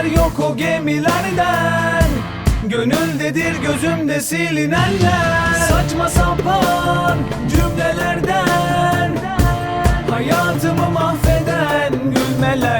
haber yok o gemilerden. Gönüldedir gözümde silinenler. Saçma sapan cümlelerden. Hayatımı mahveden gülmelerden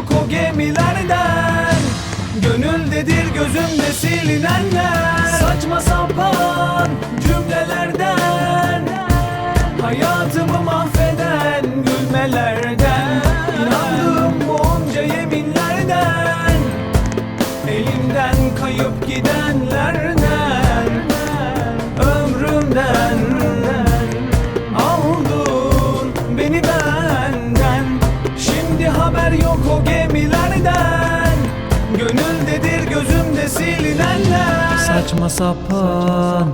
yok o gemilerden. Gönüldedir gözümde silinenler. Saçma sapan cümlelerden. Hayatımı mahveden gülmelerden. İnandığım bu onca yeminlerden. Elimden kayıp gidenlerden. Ömrümden gözümde silinenler Saçma sapan